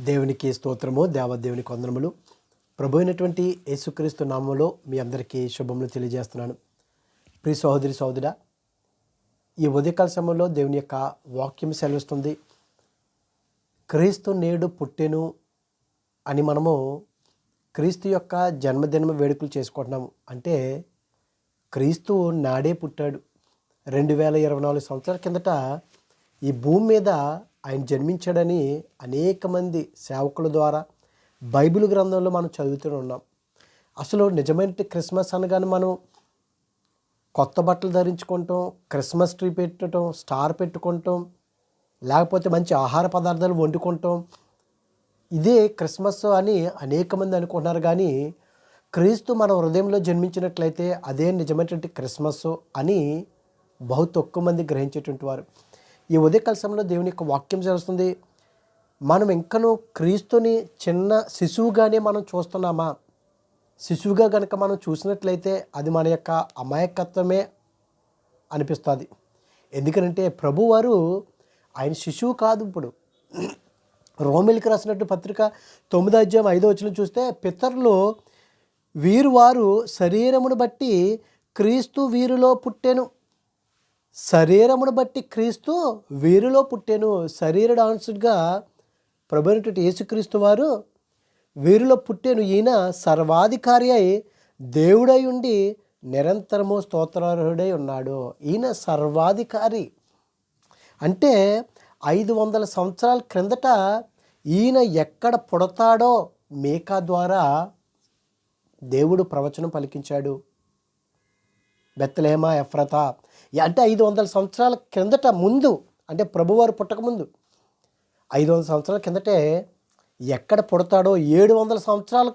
దేవునికి స్తోత్రము దేవదేవుని వందనములు ప్రభు అయినటువంటి యేసుక్రీస్తు నామంలో మీ అందరికీ శుభములు తెలియజేస్తున్నాను. ప్రి సహోదరి సహోదరా ఈ ఉదయకాల సమయంలో దేవుని యొక్క వాక్యం సెలవిస్తుంది. క్రీస్తు నేడు పుట్టెను అని మనము క్రీస్తు యొక్క జన్మదిన వేడుకలు చేసుకుంటున్నాము. అంటే క్రీస్తు నాడే పుట్టాడు. రెండు వేల ఇరవై నాలుగు సంవత్సరాల కిందట ఈ భూమి మీద ఆయన జన్మించాడని అనేక మంది సేవకుల ద్వారా బైబిల్ గ్రంథంలో మనం చదువుతూ ఉన్నాం. అసలు నిజమైన క్రిస్మస్ అనగానే మనం కొత్త బట్టలు ధరించుకుంటాం క్రిస్మస్ ట్రీ పెట్టడం స్టార్ పెట్టుకుంటాం లేకపోతే మంచి ఆహార పదార్థాలు వండుకుంటాం. ఇదే క్రిస్మస్ అని అనేక మంది అనుకుంటున్నారు కానీ క్రీస్తు మన హృదయంలో జన్మించినట్లయితే అదే నిజమైనటువంటి క్రిస్మస్ అని బహు తక్కువ మంది గ్రహించేటువంటి వారు. ఈ ఉదయకాల సమయంలో దేవుని యొక్క వాక్యం చేస్తుంది మనం ఇంకనూ క్రీస్తుని చిన్న శిశువుగానే మనం చూస్తున్నామా? శిశువుగా కనుక మనం చూసినట్లయితే అది మన యొక్క అమాయకత్వమే అనిపిస్తుంది. ఎందుకంటే ప్రభువారు ఆయన శిశువు కాదు ఇప్పుడు. రోమిలికి రాసినట్టు పత్రిక తొమ్మిదో అధ్యాయం ఐదో వచ్చిన చూస్తే పితరులు వీరు వారు శరీరమును బట్టి క్రీస్తు వీరిలో పుట్టెను. శరీరమును బట్టి క్రీస్తు వీరిలో పుట్టెను. శరీర డాన్సుగా ప్రభుత్వ యేసుక్రీస్తు వారు వీరిలో పుట్టెను. ఈయన సర్వాధికారి అయి దేవుడై ఉండి నిరంతరము స్తోత్రార్హుడై ఉన్నాడు. ఈయన సర్వాధికారి. అంటే ఐదు వందల సంవత్సరాల క్రిందట ఈయన ఎక్కడ పుడతాడో మేకా ద్వారా దేవుడు ప్రవచనం పలికించాడు. బెత్తలేమా ఎఫ్రత అంటే ఐదు వందల సంవత్సరాల క్రిందట ముందు అంటే ప్రభువారు పుట్టకముందు ఐదు వందల సంవత్సరాల కిందటే ఎక్కడ పుడతాడో ఏడు వందల సంవత్సరాల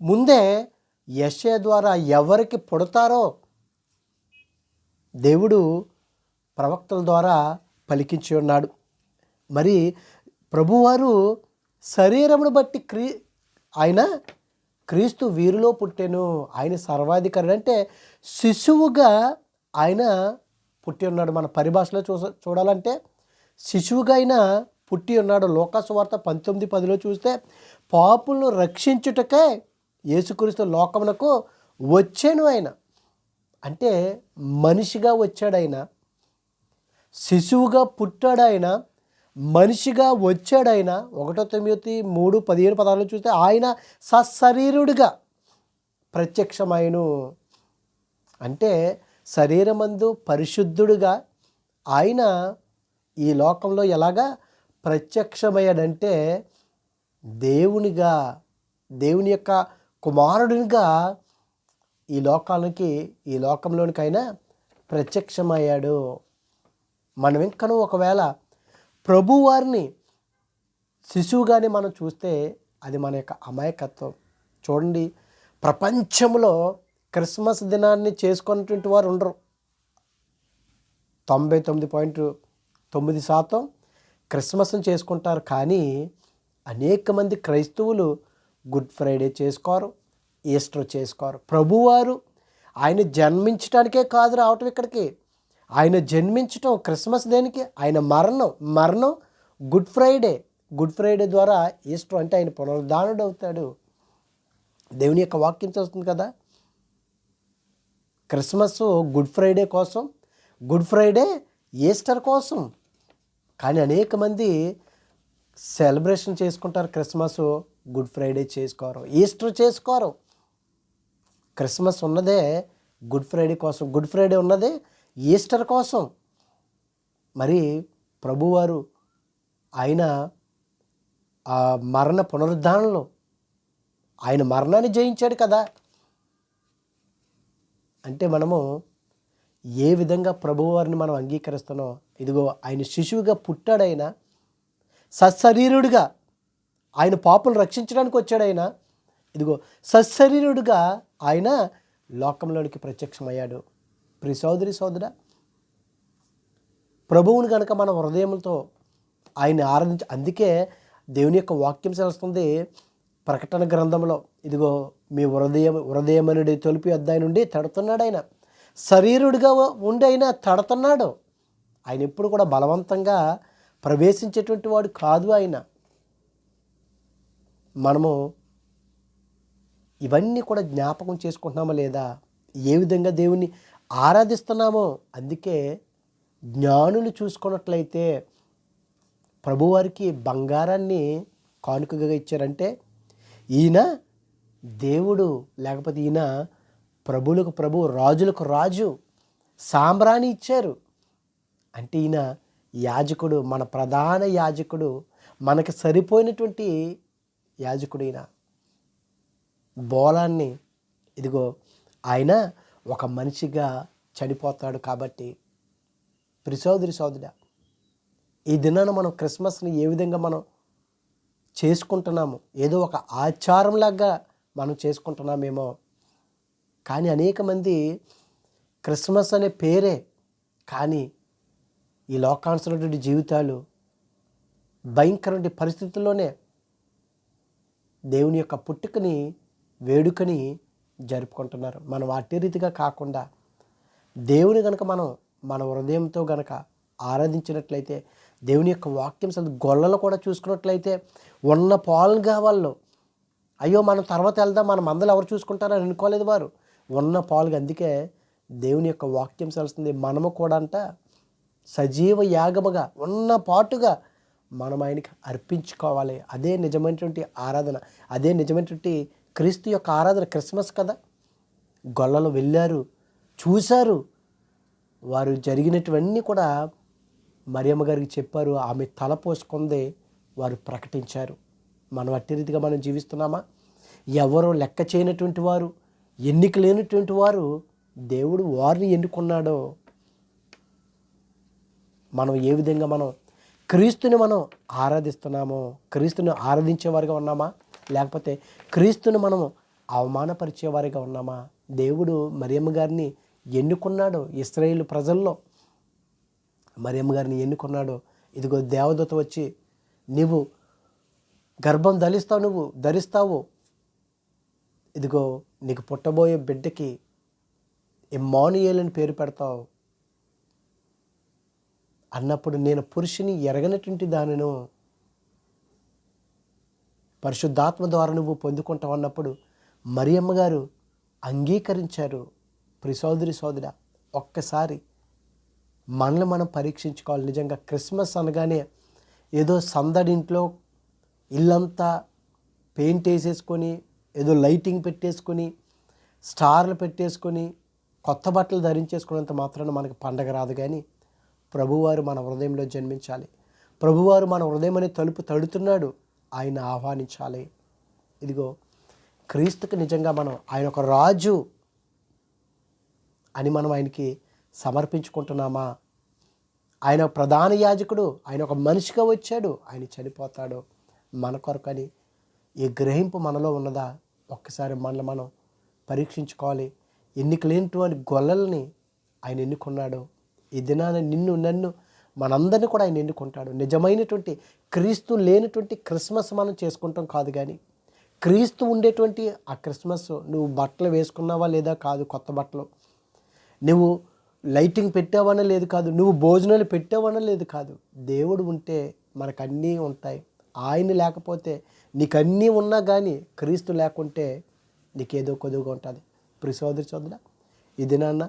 ముందే యశ ద్వారా ఎవరికి పుడతారో దేవుడు ప్రవక్తల ద్వారా పలికించి ఉన్నాడు. మరి ప్రభువారు శరీరమును బట్టి క్రీ ఆయన క్రీస్తు వీరిలో పుట్టెను. ఆయన సర్వాధికారుడు. అంటే శిశువుగా ఆయన పుట్టి ఉన్నాడు మన పరిభాషలో చూ చూడాలంటే శిశువుగా ఆయన పుట్టి ఉన్నాడు. లోకస్వార్త పంతొమ్మిది పదిలో చూస్తే పాపులను రక్షించుటకే యేసుక్రీస్తు లోకమునకు వచ్చాను ఆయన. అంటే మనిషిగా వచ్చాడు ఆయన శిశువుగా పుట్టాడు ఆయన మనిషిగా వచ్చాడు ఆయన ఒకటో తొమ్మిది మూడు పదిహేను పదాలు చూస్తే ఆయన సశరీరుడిగా ప్రత్యక్షమైన అంటే శరీరమందు పరిశుద్ధుడుగా ఆయన ఈ లోకంలో ఎలాగా ప్రత్యక్షమయ్యాడంటే దేవునిగా దేవుని యొక్క కుమారుడినిగా ఈ లోకానికి ఈ లోకంలోనికైనా ప్రత్యక్షమయ్యాడు. మనం ఇంకనూ ఒకవేళ ప్రభువారిని శిశువుగానే మనం చూస్తే అది మన యొక్క అమాయకత్వం. చూడండి ప్రపంచంలో క్రిస్మస్ దినాన్ని చేసుకున్నటువంటి వారు ఉండరు. తొంభై తొమ్మిది పాయింట్ తొమ్మిది శాతం క్రిస్మస్ని చేసుకుంటారు. కానీ అనేక మంది క్రైస్తవులు గుడ్ ఫ్రైడే చేసుకోరు ఈస్టర్ చేసుకోరు. ప్రభువారు ఆయన జన్మించడానికే కాదు రావటం ఇక్కడికి. ఆయన జన్మించటం క్రిస్మస్ దేనికి? ఆయన మరణం. మరణం గుడ్ ఫ్రైడే. గుడ్ ఫ్రైడే ద్వారా ఈస్టర్ అంటే ఆయన పునరుద్ధానుడు అవుతాడు దేవుని యొక్క వాక్యం చేస్తుంది కదా? క్రిస్మస్ గుడ్ ఫ్రైడే కోసం గుడ్ ఫ్రైడే ఈస్టర్ కోసం. కానీ అనేక మంది సెలబ్రేషన్ చేసుకుంటారు క్రిస్మస్ గుడ్ ఫ్రైడే చేసుకోరు ఈస్టర్ చేసుకోరు. క్రిస్మస్ ఉన్నదే గుడ్ ఫ్రైడే కోసం గుడ్ ఫ్రైడే ఉన్నదే ఈస్టర్ కోసం. మరి ప్రభువారు ఆయన ఆ మరణ పునరుద్ధానంలో ఆయన మరణాన్ని జయించాడు కదా. అంటే మనము ఏ విధంగా ప్రభువారిని మనం అంగీకరిస్తున్నాం ఇదిగో ఆయన శిశువుగా పుట్టాడు ఆయన సశరీరుడిగా ఆయన పాపను రక్షించడానికి వచ్చాడు ఆయన ఇదిగో సశరీరుడిగా ఆయన లోకంలోనికి ప్రత్యక్షమయ్యాడు. ప్రి సోదరి సోదర ప్రభువుని కనుక మన హృదయంతో ఆయన ఆరాధించ అందుకే దేవుని యొక్క వాక్యం చేస్తుంది ప్రకటన గ్రంథంలో ఇదిగో మీ హృదయం హృదయమనుడి తొలిపి అద్దాయి నుండి తడుతున్నాడు ఆయన. శరీరుడిగా ఉండి ఆయన తడుతున్నాడు. ఆయన ఎప్పుడు కూడా బలవంతంగా ప్రవేశించేటువంటి వాడు కాదు ఆయన. మనము ఇవన్నీ కూడా జ్ఞాపకం చేసుకుంటున్నామా లేదా? ఏ విధంగా దేవుణ్ణి ఆరాధిస్తున్నామో? అందుకే జ్ఞానులు చూసుకున్నట్లయితే ప్రభువారికి బంగారాన్ని కానుకగా ఇచ్చారంటే ఈయన దేవుడు లేకపోతే ఈయన ప్రభులకు ప్రభు రాజులకు రాజు సాంబ్రాణి ఇచ్చారు. అంటే ఈయన యాజకుడు మన ప్రధాన యాజకుడు మనకు సరిపోయినటువంటి యాజకుడు ఈయన. బోలాన్ని ఇదిగో ఆయన ఒక మనిషిగా చనిపోతాడు కాబట్టి ప్రిసోదరి సోదరుడా ఈ దినాన మనం క్రిస్మస్ని ఏ విధంగా మనం చేసుకుంటున్నాము. ఏదో ఒక ఆచారంలాగా మనం చేసుకుంటున్నామేమో. కానీ అనేక మంది క్రిస్మస్ అనే పేరే కానీ ఈ లోకానుసరటువంటి జీవితాలు భయంకరమైన పరిస్థితుల్లోనే దేవుని యొక్క పుట్టుకని వేడుకని జరుపుకుంటున్నారు. మనం అట్టి రీతిగా కాకుండా దేవుని కనుక మనం మన హృదయంతో గనక ఆరాధించినట్లయితే దేవుని యొక్క వాక్యం అసలు గొల్లలు కూడా చూసుకున్నట్లయితే ఉన్న పాలుగా వాళ్ళు అయ్యో మనం తర్వాత వెళ్దాం మన మందలు ఎవరు చూసుకుంటారని అనుకోలేదు వారు. ఉన్న పాలుగా అందుకే దేవుని యొక్క వాక్యం సెలుస్తుంది. మనము కూడా అంట సజీవ యాగముగా ఉన్న పాటుగా మనం ఆయనకి అర్పించుకోవాలి. అదే నిజమైనటువంటి ఆరాధన. అదే నిజమైనటువంటి క్రీస్తు యొక్క ఆరాధన క్రిస్మస్ కదా. గొల్లలు వెళ్ళారు చూశారు. వారు జరిగినటువన్నీ కూడా మరియమ్మ గారికి చెప్పారు ఆమె తల పోసుకుందే వారు ప్రకటించారు. మనం అట్టి రీతిగా మనం జీవిస్తున్నామా? ఎవరో లెక్క చేయనటువంటి వారు ఎన్నిక లేనటువంటి వారు దేవుడు వారిని ఎన్నుకున్నాడో మనం ఏ విధంగా మనం క్రీస్తుని మనం ఆరాధిస్తున్నామో క్రీస్తుని ఆరాధించేవారిగా ఉన్నామా? లేకపోతే క్రీస్తుని మనం అవమానపరిచేవారిగా ఉన్నామా? దేవుడు మరియమ్మ గారిని ఎన్నుకున్నాడు ఇస్రాయేల్ ప్రజల్లో. మరియమ్మ గారిని ఎన్నుకున్నాడో. ఇదిగో దేవదూత వచ్చి నీవు గర్భం ధరిస్తావు నువ్వు ధరిస్తావు. ఇదిగో నీకు పుట్టబోయే బిడ్డకి ఇమ్మానుయేల్ అని పేరు పెడతావు. అన్నప్పుడు నేను పురుషుని ఎరగనటువంటి దానిను పరిశుద్ధాత్మ ద్వారా నువ్వు పొందుకుంటావు అన్నప్పుడు మరియమ్మ గారు అంగీకరించారు. ప్రిసోదరి సోదర ఒక్కసారి మనల్ని మనం పరీక్షించుకోవాలి. నిజంగా క్రిస్మస్ అనగానే ఏదో సందడింట్లో ఇల్లంతా పెయింట్ వేసేసుకొని ఏదో లైటింగ్ పెట్టేసుకొని స్టార్లు పెట్టేసుకొని కొత్త బట్టలు ధరించేసుకున్నంత మాత్రాన మనకు పండగ రాదు కానీ ప్రభువారు మన హృదయంలో జన్మించాలి. ప్రభువారు మన హృదయం అనే తలుపు తడుతున్నాడు. ఆయన ఆహ్వానించాలి. ఇదిగో క్రీస్తుకు నిజంగా మనం ఆయన ఒక రాజు అని మనం ఆయనకి సమర్పించుకుంటున్నామా? ఆయన ప్రధాన యాజకుడు ఆయన ఒక మనిషిగా వచ్చాడు ఆయన చనిపోతాడు మన కొరకని. ఈ గ్రహింపు మనలో ఉన్నదా? ఒక్కసారి మనల్ని మనం పరీక్షించుకోవాలి. ఎన్నికలేనిటువంటి గొల్లల్ని ఆయన ఎన్నుకున్నాడు. ఈ దినాన నిన్ను నన్ను మనందరినీ కూడా ఆయన ఎన్నుకుంటాడు. నిజమైనటువంటి క్రీస్తు లేనటువంటి క్రిస్మస్ మనం చేసుకుంటాం కాదు కానీ క్రీస్తు ఉండేటువంటి ఆ క్రిస్మస్ నువ్వు బట్టలు వేసుకున్నావా లేదా కాదు కొత్త బట్టలు. నువ్వు లైటింగ్ పెట్టావన లేదు కాదు నువ్వు భోజనాలు పెట్టావన లేదు కాదు. దేవుడు ఉంటే మనకు అన్నీ ఉంటాయి. ఆయన లేకపోతే నీకు అన్నీ ఉన్నా కానీ క్రీస్తు లేకుంటే నీకేదో కొద్దుగా ఉంటుంది. ప్రిసోదరి చదువులా ఇది నాన్న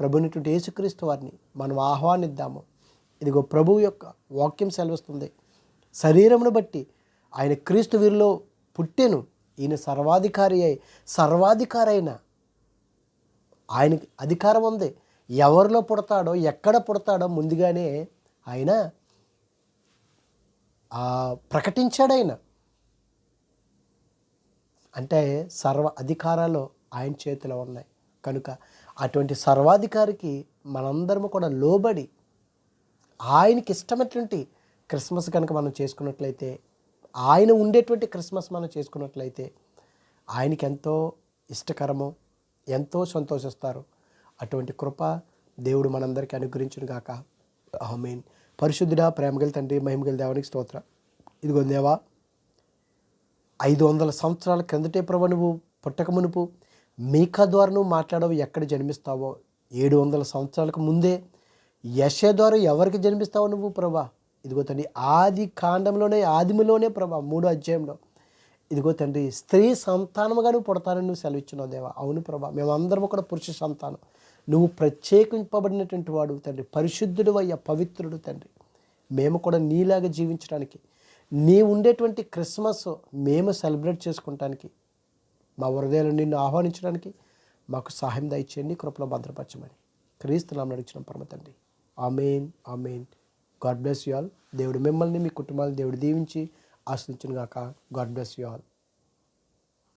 ప్రభునిటువంటి యేసుక్రీస్తు వారిని మనం ఆహ్వానిద్దాము. ఇదిగో ప్రభువు యొక్క వాక్యం సెలవిస్తుంది. శరీరమును బట్టి ఆయన క్రీస్తు వీరిలో పుట్టెను. ఈయన సర్వాధికారి అయి సర్వాధికారి అయిన ఆయనకి అధికారం ఉంది. ఎవరిలో పుడతాడో ఎక్కడ పుడతాడో ముందుగానే ఆయన ప్రకటించాడు ఆయన అంటే సర్వ అధికారాలు ఆయన చేతిలో ఉన్నాయి. కనుక అటువంటి సర్వాధికారికి మనందరము కూడా లోబడి ఆయనకి ఇష్టమైనటువంటి క్రిస్మస్ కనుక మనం చేసుకున్నట్లయితే ఆయన ఉండేటువంటి క్రిస్మస్ మనం చేసుకున్నట్లయితే ఆయనకి ఎంతో ఇష్టకరము ఎంతో సంతోషిస్తారు. అటువంటి కృప దేవుడు మనందరికీ అనుగ్రహించును గాక. ఆమెన్. పరిశుద్ధుడా ప్రేమగల తండ్రి మహిమగల దేవానికి స్తోత్ర. ఇదిగో దేవా ఐదు వందల సంవత్సరాల క్రిందటే ప్రభు నువ్వు పుట్టక మునుపు మీకా ద్వారా నువ్వు మాట్లాడవు ఎక్కడ జన్మిస్తావో. ఏడు వందల సంవత్సరాలకు ముందే యశ ద్వారా ఎవరికి జన్మిస్తావు నువ్వు ప్రభా? ఇదిగో తండ్రి ఆది కాండంలోనే ఆదిమిలోనే ప్రభా మూడో అధ్యాయంలో. ఇదిగో తండ్రి స్త్రీ సంతానముగా నువ్వు పుడతానని నువ్వు సెలవిచ్చున్నావు దేవా. అవును ప్రభా మేమందరం కూడా పురుష సంతానం. నువ్వు ప్రత్యేకింపబడినటువంటి వాడు తండ్రి. పరిశుద్ధుడు అయ్యా పవిత్రుడు తండ్రి. మేము కూడా నీలాగా జీవించడానికి నీ ఉండేటువంటి క్రిస్మస్ మేము సెలబ్రేట్ చేసుకుంటానికి మా హృదయాలు నిన్ను ఆహ్వానించడానికి మాకు సహాయం దయచేయండి కృపలో భద్రపరచమని. క్రీస్తునామం నడిచిన పరమ తండ్రి. Amen amen. God bless you all. దేవుడు మిమ్మల్ని మీ కుటుంబాలను దేవుడు దీవించి ఆశ్రయించిన గాక గాడ్ బ్లెస్ యు ఆల్.